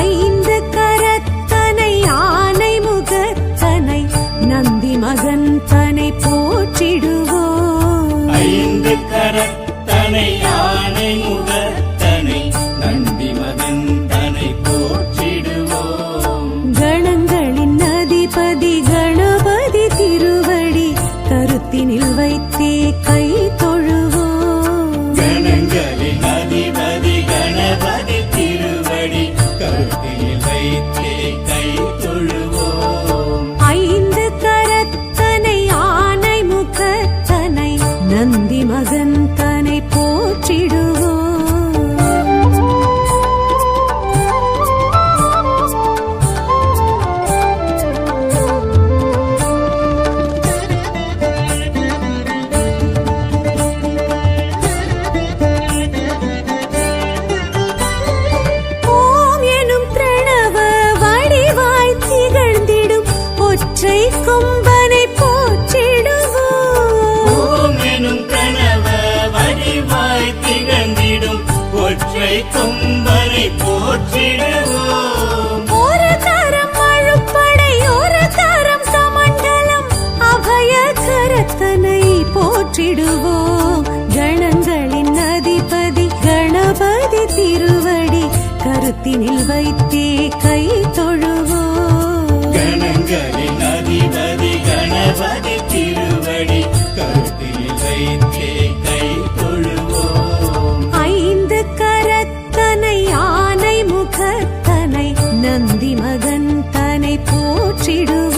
I கொம்பனை போற்றிடுவோம் எனும் கனவ வடிவாய் திகழ்ந்திடும். ஒற்றை கொம்பனை போற்றிடுவோம் போற்றிடுவோம்.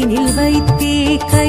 கரத்தினில் வைத்தே கை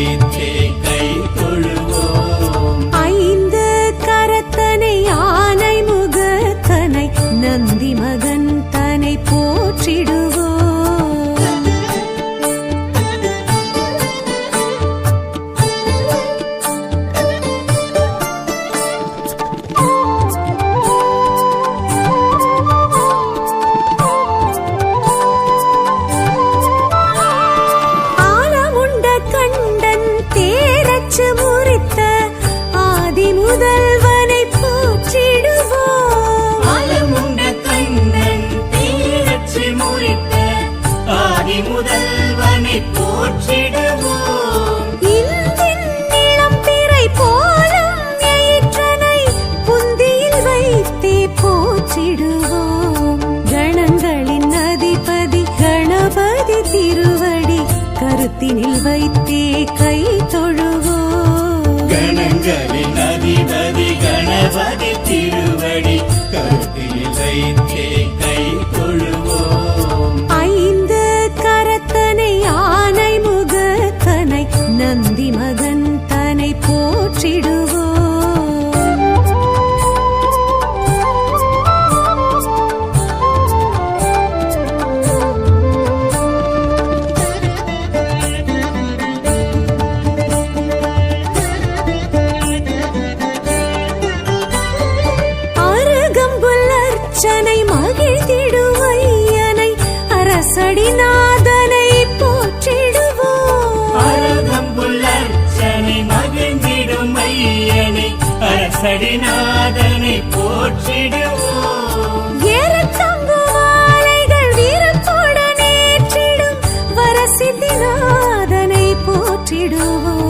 Hüseyin எங்களின் அதிபதி கணபதி திருவடி கருத்தில் வைத்தேன் ஐயனை அரசடிநாதனை போற்றிடுவோம். வீரத்தோட நேற்றிடும் வரசித்திநாதனை போற்றிடுவோம்.